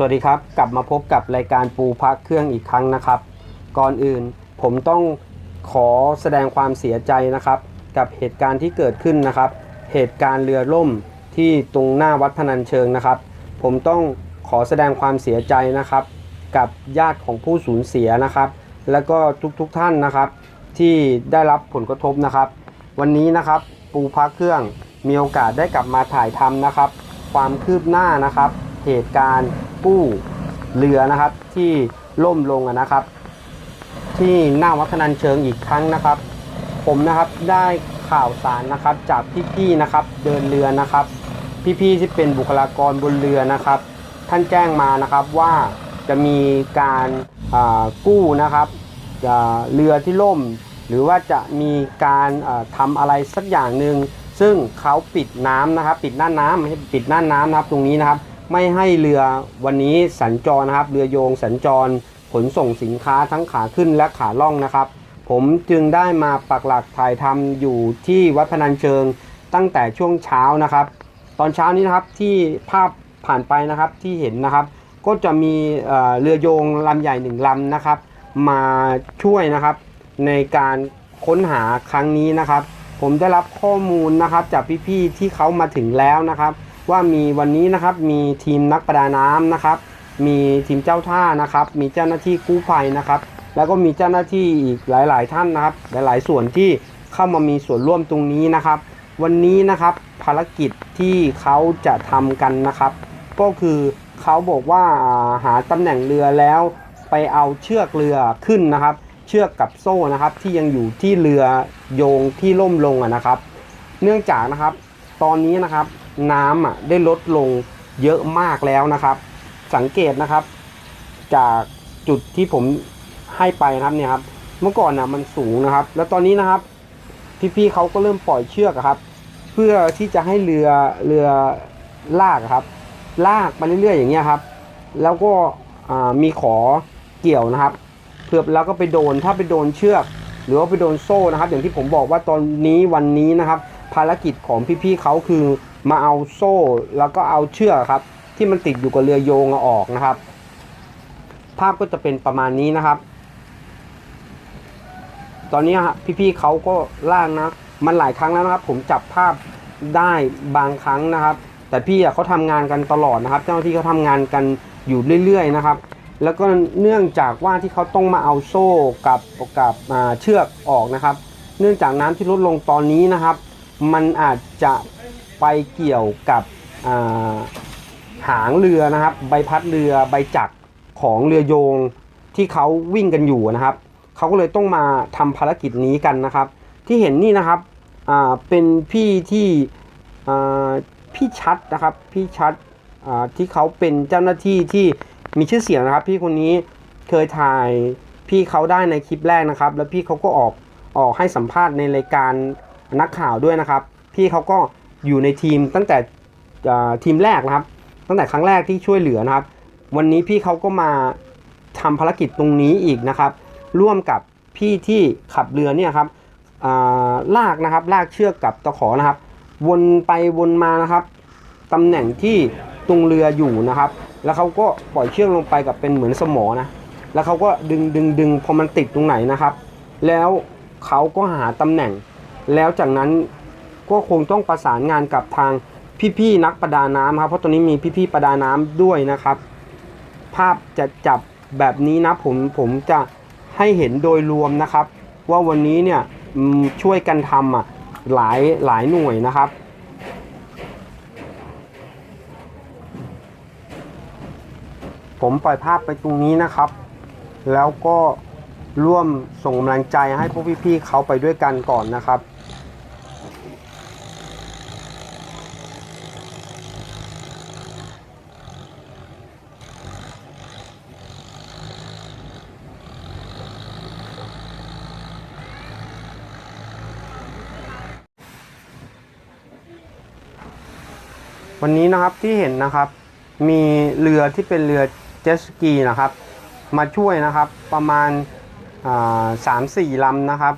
สวัสดีครับ กลับมาพบกับรายการปูพักเครื่องอีกครั้งนะครับ ก่อนอื่นผมต้องขอแสดงความเสียใจนะครับ กับเหตุการณ์ที่เกิดขึ้นนะครับ เหตุการณ์เรือล่มที่ตรงหน้าวัดพนัญเชิงนะครับ ผมต้องขอแสดงความเสียใจนะครับ กับญาติของผู้สูญเสียนะครับ แล้วก็ทุกๆทท่านนะครับ ที่ได้รับผลกระทบนะครับ วันนี้นะครับปูพักเครื่องมีโอกาสได้กลับมาถ่ายทำนะครับ ความคืบหน้านะครับ เหตุการณ์กู้เรือนะครับ ที่ล่มลงนะครับ ที่หน้าวัดพนัญเชิงอีกครั้งนะครับ ผมนะครับได้ข่าวสารนะครับจากพี่ๆนะครับ เดินเรือนะครับ พี่ๆที่เป็นบุคลากรบนเรือนะครับ ท่านแจ้งมานะครับว่าจะมีการกู้นะครับเรือที่ล่ม หรือว่าจะมีการอ่าทำอะไรสักอย่างหนึ่งซึ่งเขาปิดน้ำนะครับ ปิดหน้าน้ำปิดหน้าน้ำนะครับตรงนี้นะครับ ไม่ให้เรือวันนี้สัญจรนะครับ เรือโยงสัญจรขนส่งสินค้าทั้งขาขึ้นและขาล่องนะครับ ผมจึงได้มาปักหลักถ่ายทำอยู่ที่วัดพนัญเชิงตั้งแต่ช่วงเช้านะครับ ตอนเช้านี้นะครับที่ภาพผ่านไปนะครับที่เห็นนะครับ ก็จะมีเเรือโยงลำใหญ่หนึ่งลำนะครับ มาช่วยนะครับในการค้นหาครั้งนี้นะครับ ผมได้รับข้อมูลนะครับจากพี่ๆที่เขามาถึงแล้วนะครับ ว่ามีวันนี้นะครับมีทีมนักประดาน้ำนะครับ มีทีมเจ้าท่านะครับ มีเจ้าหน้าที่กู้ภัยนะครับ แล้วก็มีเจ้าหน้าที่อีกหลาย ๆ ท่านนะครับ หลาย ๆ ส่วนที่เข้ามามีส่วนร่วมตรงนี้นะครับ วันนี้นะครับภารกิจที่เขาจะทำกันนะครับ ก็คือเขาบอกว่าอ่าหาตำแหน่งเรือแล้วไปเอาเชือกเรือขึ้นนะครับ เชือกกับโซ่นะครับ ที่ยังอยู่ที่เรือโยงที่ล่มลงอะนะครับ เนื่องจากนะครับ ตอนนี้นะครับ น้ำอะได้ลดลงเยอะมากแล้วนะครับ สังเกตนะครับ จากจุดที่ผมให้ไปนะครับเนี่ยครับ เมื่อก่อนนะมันสูงนะครับ แล้วตอนนี้นะครับ พี่ๆเขาก็เริ่มปล่อยเชือกครับ เพื่อที่จะให้เรือเรือลากครับ ลากไปเรื่อยๆอย่างเงี้ยครับ แล้วก็มีขอเกี่ยวนะครับเพื่อแล้วก็ไปโดนถ้าไปโดนเชือก หรือว่าไปโดนโซ่นะครับ อย่างที่ผมบอกว่าตอนนี้วันนี้นะครับ ภารกิจของพี่ๆเขาคือ มาเอาโซ่แล้วก็เอาเชือกครับ ที่มันติดอยู่กับเรือโยงออกนะครับ ภาพก็จะเป็นประมาณนี้นะครับ ตอนนี้ฮะพี่ๆเขาก็ล่างนะ มันหลายครั้งแล้วนะครับ ผมจับภาพได้บางครั้งนะครับ แต่พี่เขาทำงานกันตลอดนะครับ เจ้าหน้าที่เขาทำงานกันอยู่เรื่อยๆนะครับ แล้วก็เนื่องจากว่าที่เขาต้องมาเอาโซ่กับกับอ่าเชือกออกนะครับ เนื่องจากน้ำที่ลดลงตอนนี้นะครับ มันอาจจะ ไปเกี่ยวกับาหางเรือนะครับ ใบพัดเรือใบจักรของเรือโยงที่เขาวิ่งกันอยู่นะครับเขาก็เลยต้องมาทำภารกิจนี้กันนะครับ ที่เห็นนี่นะครับเป็นพี่ที่พี่ชัดนะครับพี่ชัดที่เขาเป็นเจ้าหน้าที่ที่มีชื่อเสียงนะครับ พี่คนนี้เคยถ่ายพี่เขาได้ในคลิปแรกนะครับ แล้วพี่เขาก็ออกออกให้สัมภาษณ์ในรายการนักข่าวด้วยนะครับ พี่เขาก็ อยู่ในทีมตั้งแต่ทีมแรกนะครับ ตั้งแต่ครั้งแรกที่ช่วยเหลือนะครับ วันนี้พี่เขาก็มาทำภารกิจตรงนี้อีกนะครับ ร่วมกับพี่ที่ขับเรือเนี่ยครับาลากนะครับลากเชือกกับตะขอนะครับ วนไปวนมานะครับตำแหน่งที่ตรงเรืออยู่นะครับ แล้วเขาก็ปล่อยเชือกลงไปกับเป็นเหมือนสมอนะแล้วเขาก็ดึงดึงดึงพอมันติดตรงไหนนะครับ แล้วเขาก็หาตำแหน่ง แล้วจากนั้น ก็คงต้องประสานงานกับทางพี่ๆนักประดาน้ำครับ เพราะตอนนี้มีพี่ๆประดาน้ำด้วยนะครับ ภาพจะจับแบบนี้นะผมผมจะให้เห็นโดยรวมนะครับ ว่าวันนี้เนี่ยช่วยกันทำอะหลายหลายหน่วยนะครับผมปล่อยภาพไปตรงนี้นะครับ แล้วก็ร่วมส่งกำลังใจให้พวกพี่ๆเขาไปด้วยกันก่อนนะครับ วันนี้นะครับที่เห็นนะครับมีเรือที่เป็นเรือเจ็ตสกีนะครับ มาช่วยนะครับประมาณสามสี่ลำนะครับ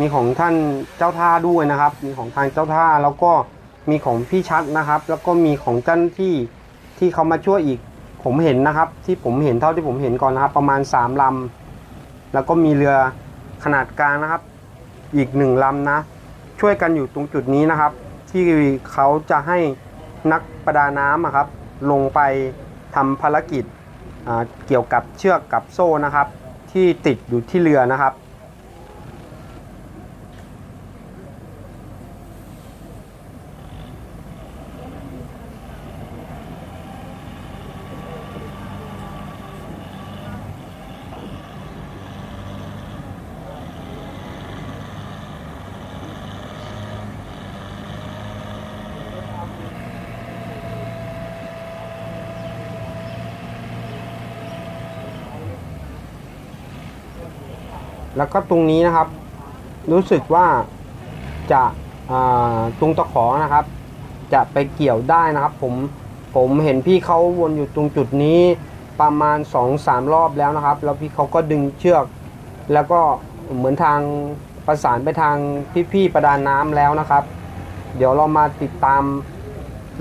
มีของท่านเจ้าท่าด้วยนะครับ มีของทางเจ้าท่าแล้วก็มีของพี่ชัดนะครับ แล้วก็มีของเจ้าหน้าที่ที่เขามาช่วยอีกผมเห็นนะครับ ที่ผมเห็นเท่าที่ผมเห็นก่อนนะครับ ประมาณ3ลำแล้วก็มีเรือขนาดกลางนะครับ อีกหนึ่งลำนะ ช่วยกันอยู่ตรงจุดนี้นะครับ ที่เขาจะให้ นักประดาน้ำครับ ลงไปทำภารกิจเกี่ยวกับเชือกกับโซ่นะครับ ที่ติดอยู่ที่เรือนะครับ แล้วก็ตรงนี้นะครับ รู้สึกว่าจะาตรงตะขอนะครับ จะไปเกี่ยวได้นะครับ ผมผมเห็นพี่เขาวนอยู่ตรงจุดนี้ประมาณ2อสามรอบแล้วนะครับ แล้วพี่เขาก็ดึงเชือก แล้วก็เหมือนทางประสานไปทางพี่ๆประดาน้ำแล้วนะครับ เดี๋ยวเรามาติดตาม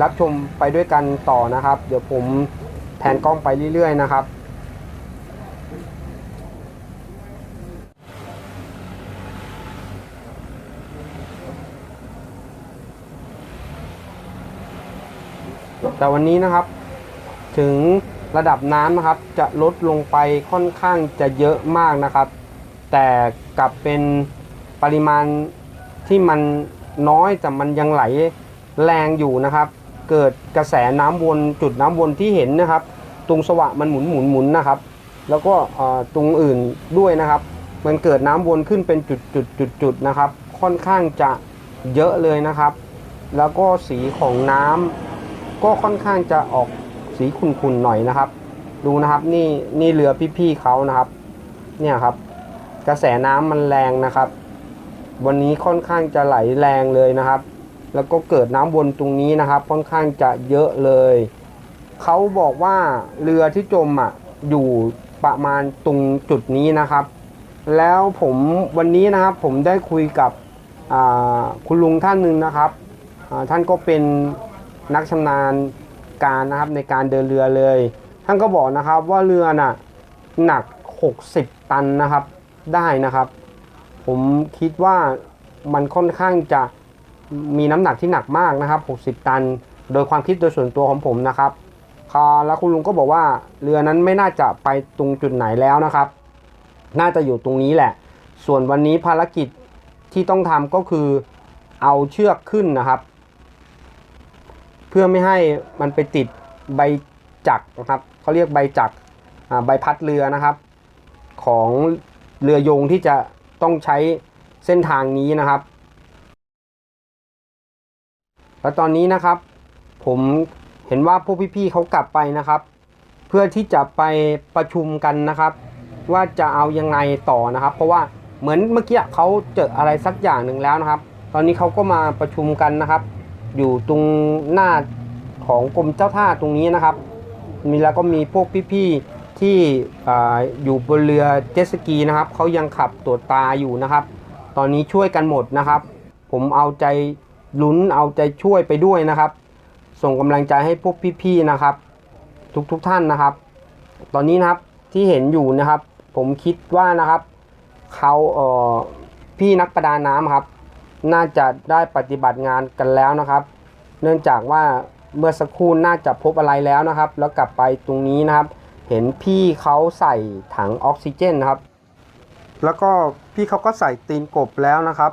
รับชมไปด้วยกันต่อนะครับ เดี๋ยวผมแผนกล้องไปเรื่อยๆนะครับ แต่วันนี้นะครับ ถึงระดับน้ำนะครับ จะลดลงไปค่อนข้างจะเยอะมากนะครับ แต่กลับเป็นปริมาณที่มันน้อยแต่มันยังไหลแรงอยู่นะครับ เกิดกระแสน้ำวนจุดน้ำวนที่เห็นนะครับ ตรงสวะมันหมุนหมุนหมุนนะครับ แล้วก็ตรงอื่นด้วยนะครับ มันเกิดน้ำวนขึ้นเป็นจุดจุดจุดจุดนะครับ ค่อนข้างจะเยอะเลยนะครับ แล้วก็สีของน้ำ ก็ค่อนข้างจะออกสีขุ่นๆหน่อยนะครับ ดูนะครับนี่นี่เรือพี่ๆเขานะครับ เนี่ยครับ กระแสน้ำมันแรงนะครับ วันนี้ค่อนข้างจะไหลแรงเลยนะครับ แล้วก็เกิดน้ำวนตรงนี้นะครับ ค่อนข้างจะเยอะเลยเขาบอกว่าเรือที่จมอะอยู่ประมาณตรงจุดนี้นะครับ แล้วผมวันนี้นะครับผมได้คุยกับคุณลุงท่านหนึ่งนะครับท่านก็เป็น นักชำนาญการนะครับในการเดินเรือเลย ท่านก็บอกนะครับว่าเรือน่ะหนัก 60 ตันนะครับได้นะครับ ผมคิดว่ามันค่อนข้างจะมีน้ำหนักที่หนักมากนะครับ 60 ตัน โดยความคิดโดยส่วนตัวของผมนะครับแล้วคุณลุงก็บอกว่าเรือนั้นไม่น่าจะไปตรงจุดไหนแล้วนะครับ น่าจะอยู่ตรงนี้แหละ ส่วนวันนี้ภารกิจที่ต้องทำก็คือเอาเชือกขึ้นนะครับ เพื่อไม่ให้มันไปติดใบจักรนะครับเขาเรียกใบจักรใบพัดเรือนะครับ ของเรือยงที่จะต้องใช้เส้นทางนี้นะครับ แล้วตอนนี้นะครับ ผมเห็นว่าพวกพี่ๆเขากลับไปนะครับ เพื่อที่จะไปประชุมกันนะครับ ว่าจะเอายังไงต่อนะครับ เพราะว่าเหมือนเมื่อกี้เขาเจออะไรสักอย่างหนึ่งแล้วนะครับ ตอนนี้เขาก็มาประชุมกันนะครับ อยู่ตรงหน้าของกรมเจ้าท่าตรงนี้นะครับ มีแล้วก็มีพวกพี่ๆที่ออยู่บนเรือเจ็ตสกีนะครับเขายังขับตรวจตาอยู่นะครับ ตอนนี้ช่วยกันหมดนะครับ ผมเอาใจลุ้นเอาใจช่วยไปด้วยนะครับ ส่งกำลังใจให้พวกพี่ๆนะครับ ทุกๆทท่านนะครับ ตอนนี้นะครับที่เห็นอยู่นะครับ ผมคิดว่านะครับเขาเอ่อพี่นักประดาน้ำครับ น่าจะได้ปฏิบัติงานกันแล้วนะครับ เนื่องจากว่าเมื่อสักครู่น่าจะพบอะไรแล้วนะครับ แล้วกลับไปตรงนี้นะครับ เห็นพี่เขาใส่ถังออกซิเจนนะครับ แล้วก็พี่เขาก็ใส่ตีนกบแล้วนะครับ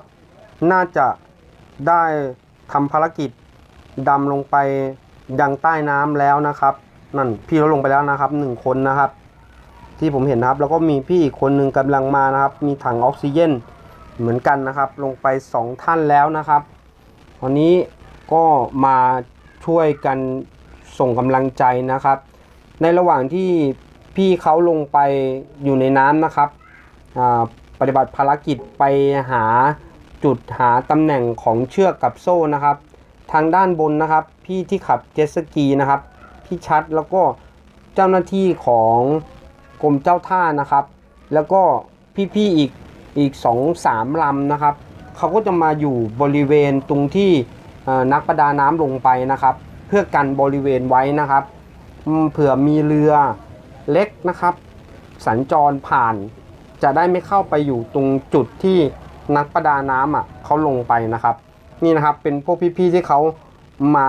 น่าจะได้ทำภารกิจดำลงไปยังใต้น้ำแล้วนะครับ นั่นพี่เขาลงไปแล้วนะครับหนึ่งคนนะครับ ที่ผมเห็นนะครับ แล้วก็มีพี่อีกคนหนึ่งกำลังมานะครับ มีถังออกซิเจน เหมือนกันนะครับ ลงไป 2 ท่านแล้วนะครับวันนี้ก็มาช่วยกันส่งกำลังใจนะครับ ในระหว่างที่พี่เขาลงไปอยู่ในน้ำนะครับปฏิบัติภารกิจไปหาจุดหาตำแหน่งของเชือกกับโซ่นะครับ ทางด้านบนนะครับ พี่ที่ขับเจ็ตสกีนะครับ พี่ชัดแล้วก็เจ้าหน้าที่ของกรมเจ้าท่านะครับ แล้วก็พี่ๆอีก อีก2อสามลำนะครับเขาก็จะมาอยู่บริเวณตรงที่นักประดาน้ำลงไปนะครับ เพื่อกันบริเวณไว้นะครับเผื่อมีเรือเล็กนะครับ สัญจรผ่านจะได้ไม่เข้าไปอยู่ตรงจุดที่นักประดาน้ำอะเขาลงไปนะครับ นี่นะครับเป็นพวกพี่ๆที่เขามา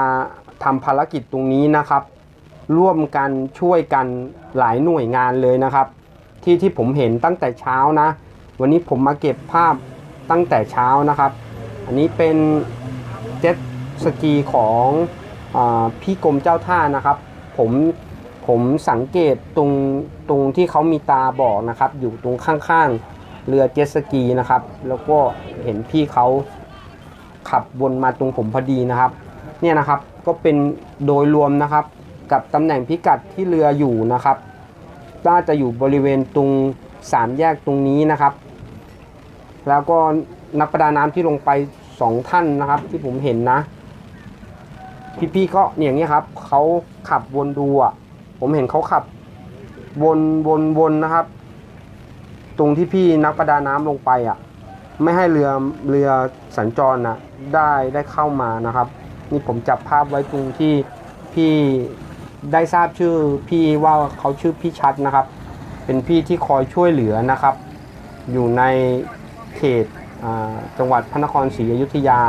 ทำภารกิจตรงนี้นะครับ ร่วมกันช่วยกันหลายหน่วยงานเลยนะครับ ที่ที่ผมเห็นตั้งแต่เช้านะ วันนี้ผมมาเก็บภาพตั้งแต่เช้านะครับ อันนี้เป็นเจ็ตสกีของอพี่กรมเจ้าท่านะครับ ผมผมสังเกตตรงตรงที่เขามีตาบอกนะครับ อยู่ตรงข้างๆเรือเจ็ตสกีนะครับ แล้วก็เห็นพี่เขาขับวนมาตรงผมพอดีนะครับ เนี่ยนะครับก็เป็นโดยรวมนะครับ กับตำแหน่งพิกัดที่เรืออยู่นะครับน่าจะอยู่บริเวณตรงสามแยกตรงนี้นะครับ แล้วก็นักประดาน้ำที่ลงไปสองท่านนะครับ ที่ผมเห็นนะ พี่ๆก็เนี่ยอย่างนี้ครับเขาขับวนดูอะ ผมเห็นเขาขับวนวนวนนะครับ ตรงที่พี่นักประดาน้ำลงไปอะ ไม่ให้เรือเรือสัญจรนะได้ได้เข้ามานะครับ นี่ผมจับภาพไว้ตรงที่พี่ได้ทราบชื่อพี่ว่าเขาชื่อพี่ชัดนะครับ เป็นพี่ที่คอยช่วยเหลือนะครับ อยู่ใน เขตจังหวัดพระนครศรีอยุธยา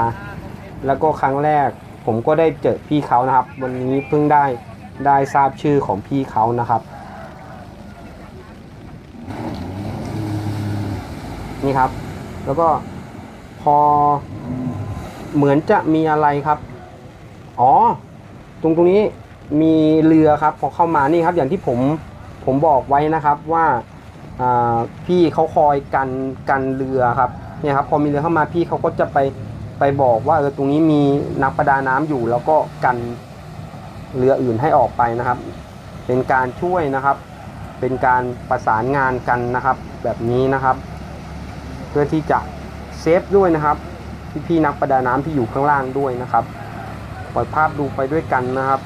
แล้วก็ครั้งแรกผมก็ได้เจอพี่เขานะครับ วันนี้เพิ่งได้ได้ทราบชื่อของพี่เขานะครับนี่ครับ แล้วก็พอเหมือนจะมีอะไรครับ อ๋อ ตรงตรงนี้มีเรือครับ พอเข้ามานี่ครับ อย่างที่ผมผมบอกไว้นะครับว่า พี่เขาคอยกันกันเรือครับเนี่ยครับพอมีเรือเข้ามาพี่เขาก็จะไปไปบอกว่าเออตรงนี้มีนักประดาน้ำอยู่ แล้วก็กันเรืออื่นให้ออกไปนะครับ เป็นการช่วยนะครับ เป็นการประสานงานกันนะครับ แบบนี้นะครับ เพื่อที่จะเซฟด้วยนะครับพี่ๆนักประดาน้ำที่อยู่ข้างล่างด้วยนะครับปล่อยภาพดูไปด้วยกันนะครับ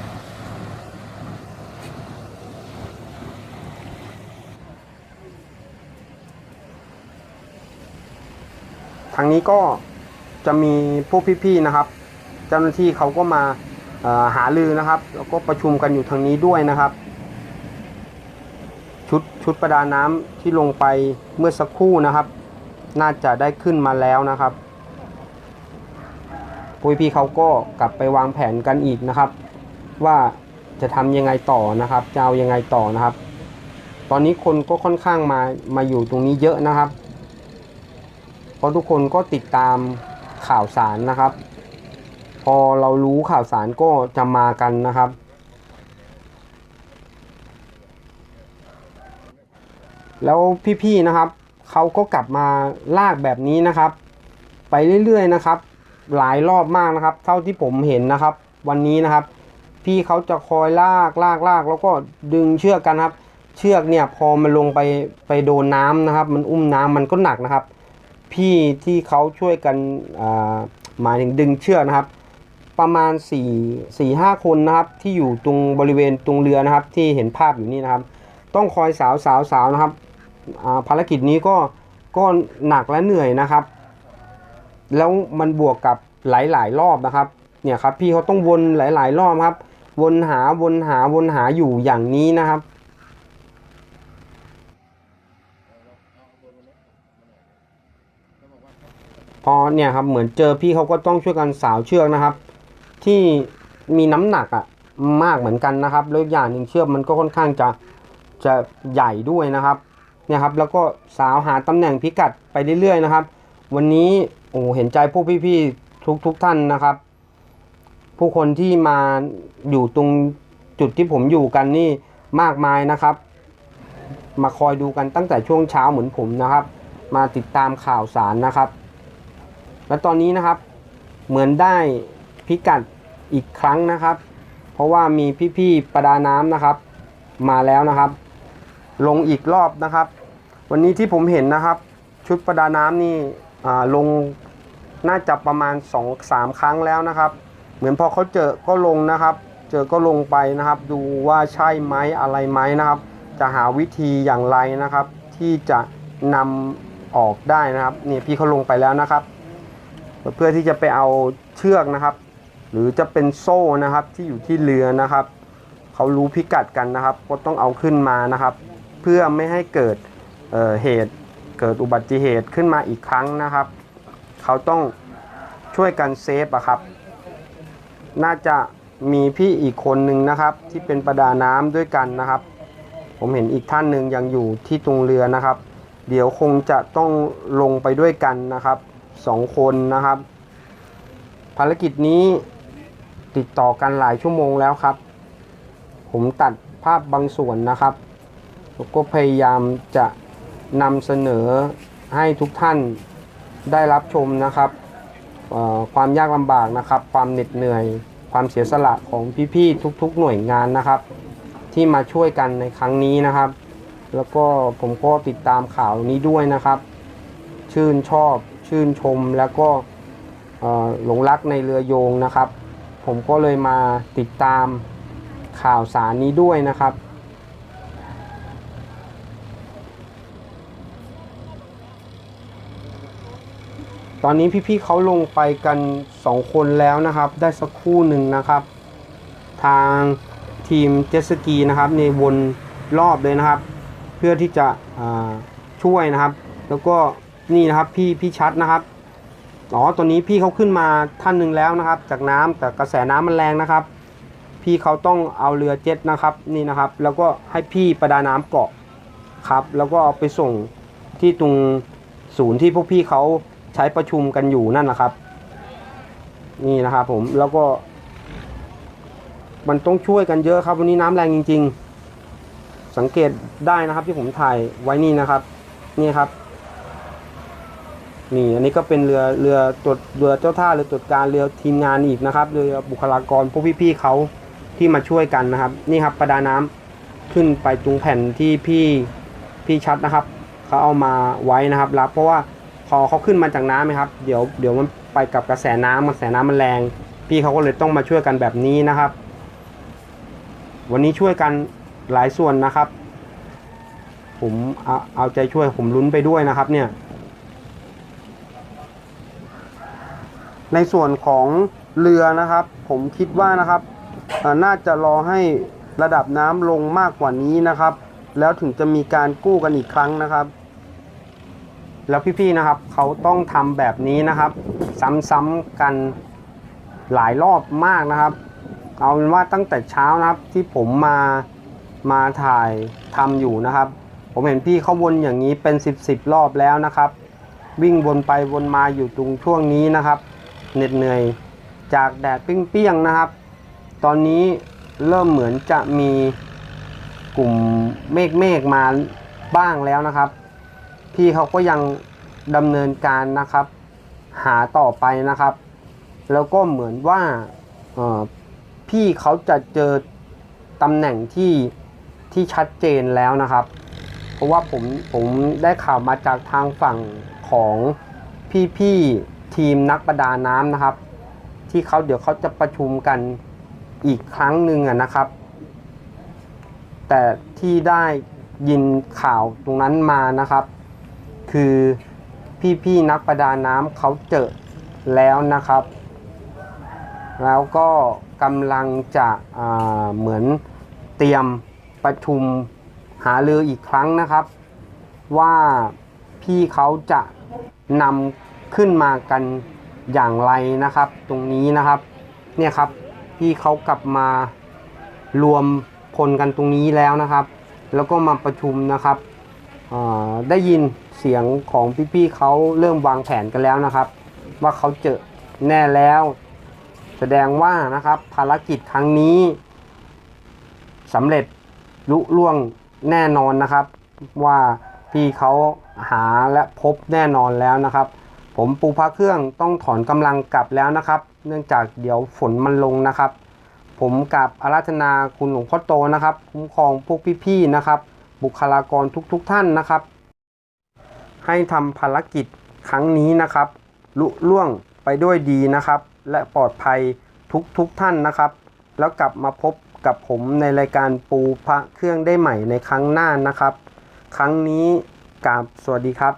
ทางนี้ก็จะมีพวกพี่ๆนะครับ เจ้าหน้าที่เขาก็มาหาลือนะครับ แล้วก็ประชุมกันอยู่ทางนี้ด้วยนะครับ ชุดชุดประดาน้ำที่ลงไปเมื่อสักครู่นะครับ น่าจะได้ขึ้นมาแล้วนะครับพวกพี่เขาก็กลับไปวางแผนกันอีกนะครับ ว่าจะทำยังไงต่อนะครับจะเอายังไงต่อนะครับ ตอนนี้คนก็ค่อนข้างมามาอยู่ตรงนี้เยอะนะครับ เพราะทุกคนก็ติดตามข่าวสารนะครับ พอเรารู้ข่าวสารก็จะมากันนะครับ แล้วพี่ๆนะครับเขาก็กลับมาลากแบบนี้นะครับ ไปเรื่อยๆนะครับ หลายรอบมากนะครับ เท่าที่ผมเห็นนะครับ วันนี้นะครับ พี่เขาจะคอยลากลากลากแล้วก็ดึงเชือกกันครับ เชือกเนี่ยพอมันลงไปไปโดนน้ำนะครับ มันอุ้มน้ำมันก็หนักนะครับ พี่ที่เขาช่วยกันหมายถึงดึงเชือกนะครับ ประมาณ4 4 5คนนะครับที่อยู่ตรงบริเวณตรงเรือนะครับ ที่เห็นภาพอยู่นี่นะครับ ต้องคอยสาวสาวสาวนะครับภารกิจนี้ก็ก็หนักและเหนื่อยนะครับ แล้วมันบวกกับหลาย ๆ รอบนะครับเนี่ยครับพี่เขาต้องวนหลาย ๆ รอบครับ วนหาวนหาวนหาอยู่อย่างนี้นะครับ อเนี่ยครับเหมือนเจอพี่เขาก็ต้องช่วยกันสาวเชือกนะครับ ที่มีน้ำหนักอะมากเหมือนกันนะครับ แล้วอีกอย่างหนึ่งเชือกมันก็ค่อนข้างจะจะใหญ่ด้วยนะครับเนี่ยครับแล้วก็สาวหาตำแหน่งพิกัดไปเรื่อยๆนะครับ วันนี้โอ้เห็นใจพวกพี่ๆทุกทุกท่านนะครับ ผู้คนที่มาอยู่ตรงจุดที่ผมอยู่กันนี่มากมายนะครับ มาคอยดูกันตั้งแต่ช่วงเช้าเหมือนผมนะครับ มาติดตามข่าวสารนะครับ และตอนนี้นะครับเหมือนได้พิกัดอีกครั้งนะครับ เพราะว่ามีพี่ๆประดาน้ำนะครับ มาแล้วนะครับ ลงอีกรอบนะครับ วันนี้ที่ผมเห็นนะครับ ชุดประดาน้ำนี่ลงน่าจะประมาณ 2 3 ครั้งแล้วนะครับ เหมือนพอเขาเจอก็ลงนะครับ เจอก็ลงไปนะครับ ดูว่าใช่ไหมอะไรไหมนะครับ จะหาวิธีอย่างไรนะครับ ที่จะนำออกได้นะครับนี่พี่เขาลงไปแล้วนะครับ เพื่อที่จะไปเอาเชือกนะครับ หรือจะเป็นโซ่นะครับที่อยู่ที่เรือนะครับเขารู้พิกัดกันนะครับ ก็ต้องเอาขึ้นมานะครับ เพื่อไม่ให้เกิดเเหตุเกิดอุบัติเหตุขึ้นมาอีกครั้งนะครับ เขาต้องช่วยกันเซฟอะครับ น่าจะมีพี่อีกคนหนึ่งนะครับ ที่เป็นประดาน้ำด้วยกันนะครับ ผมเห็นอีกท่านหนึ่งยังอยู่ที่ตรงเรือนะครับ เดี๋ยวคงจะต้องลงไปด้วยกันนะครับ สองคนนะครับ ภารกิจนี้ติดต่อกันหลายชั่วโมงแล้วครับ ผมตัดภาพบางส่วนนะครับแล้วก็พยายามจะนำเสนอให้ทุกท่านได้รับชมนะครับ ความยากลำบากนะครับ ความเหน็ดเหนื่อย ความเสียสละของพี่ๆทุกๆหน่วยงานนะครับ ที่มาช่วยกันในครั้งนี้นะครับ แล้วก็ผมก็ติดตามข่าวนี้ด้วยนะครับ ชื่นชอบ ชื่นชมแล้วก็หลงรักในเรือโยงนะครับ ผมก็เลยมาติดตามข่าวสารนี้ด้วยนะครับ ตอนนี้พี่ๆเขาลงไปกันสองคนแล้วนะครับ ได้สักคู่หนึ่งนะครับ ทางทีมเจสกีนะครับในวนรอบเลยนะครับ เพื่อที่จะช่วยนะครับ แล้วก็ นี่นะครับพี่พี่ชัดนะครับอ๋อตอนนี้พี่เขาขึ้นมาท่านหนึ่งแล้วนะครับ จากน้ำแต่กระแสน้ำมันแรงนะครับ พี่เขาต้องเอาเรือเจ็ตนะครับนี่นะครับ แล้วก็ให้พี่ประดาน้ำเกาะครับ แล้วก็เอาไปส่งที่ตรงศูนย์ที่พวกพี่เขาใช้ประชุมกันอยู่นั่นนะครับ นี่นะครับผมแล้วก็ มันต้องช่วยกันเยอะครับ วันนี้น้ำแรงจริง ๆ สังเกตได้นะครับที่ผมถ่ายไว้นี่นะครับ นี่ครับ นี่อันนี้ก็เป็นเรือเรือตรวจเรือเจ้าท่าเรือตรวจการเรือทีมงานอีกนะครับ เรือบุคลากรพวกพี่ๆเขาที่มาช่วยกันนะครับ นี่ครับประดาน้ำขึ้นไปตรงแผ่นที่พี่พี่ชัดนะครับเขาเอามาไว้นะครับรับ เพราะว่าพอเขาขึ้นมาจากน้ำนะครับ เดี๋ยวเดี๋ยวมันไปกับกระแสน้ำกระแสน้ำมันแรง พี่เขาก็เลยต้องมาช่วยกันแบบนี้นะครับ วันนี้ช่วยกันหลายส่วนนะครับ ผมเอาเอาใจช่วยผมลุ้นไปด้วยนะครับเนี่ย ในส่วนของเรือนะครับ ผมคิดว่านะครับน่าจะรอให้ระดับน้ำลงมากกว่านี้นะครับ แล้วถึงจะมีการกู้กันอีกครั้งนะครับ แล้วพี่ๆนะครับเขาต้องทำแบบนี้นะครับ ซ้ำๆกันหลายรอบมากนะครับ เอาเป็นว่าตั้งแต่เช้านะครับที่ผมมามาถ่ายทำอยู่นะครับ ผมเห็นพี่เขาวนอย่างนี้เป็น 10บสรอบแล้วนะครับ วิ่งวนไปวนมาอยู่ตรงช่วงนี้นะครับ เหน็ดเหนื่อยจากแดดเปรี้ยงๆนะครับ ตอนนี้เริ่มเหมือนจะมีกลุ่มเมฆเมฆมาบ้างแล้วนะครับ พี่เขาก็ยังดำเนินการนะครับ หาต่อไปนะครับ แล้วก็เหมือนว่าพี่เขาจะเจอตำแหน่งที่ที่ชัดเจนแล้วนะครับ เพราะว่าผมผมได้ข่าวมาจากทางฝั่งของพี่ๆ ทีมนักประดาน้ำนะครับ ที่เขาเดี๋ยวเขาจะประชุมกันอีกครั้งหนึ่งนะครับ แต่ที่ได้ยินข่าวตรงนั้นมานะครับ คือพี่ๆนักประดาน้ำเขาเจอแล้วนะครับ แล้วก็กำลังจะเหมือนเตรียมประชุมหาเรืออีกครั้งนะครับ ว่าพี่เขาจะนำ ขึ้นมากันอย่างไรนะครับ ตรงนี้นะครับเนี่ยครับพี่เขากลับมารวมพลกันตรงนี้แล้วนะครับ แล้วก็มาประชุมนะครับได้ยินเสียงของพี่ๆเขาเริ่มวางแผนกันแล้วนะครับ ว่าเขาเจอแน่แล้ว แสดงว่านะครับภารกิจครั้งนี้สำเร็จลุล่วงแน่นอนนะครับ ว่าพี่เขาหาและพบแน่นอนแล้วนะครับ ผมปูพระเครื่องต้องถอนกำลังกลับแล้วนะครับ เนื่องจากเดี๋ยวฝนมันลงนะครับ ผมกับอาราธนาคุณหลวงพ่อโตนะครับ คุ้มครองพวกพี่ๆนะครับ บุคลากรทุกๆทท่านนะครับ ให้ทำภารกิจครั้งนี้นะครับลุล่วงไปด้วยดีนะครับ และปลอดภัยทุกๆทท่านนะครับ แล้วกลับมาพบกับผมในรายการปูพระเครื่องได้ใหม่ในครั้งหน้านะครับ ครั้งนี้กราบสวัสดีครับ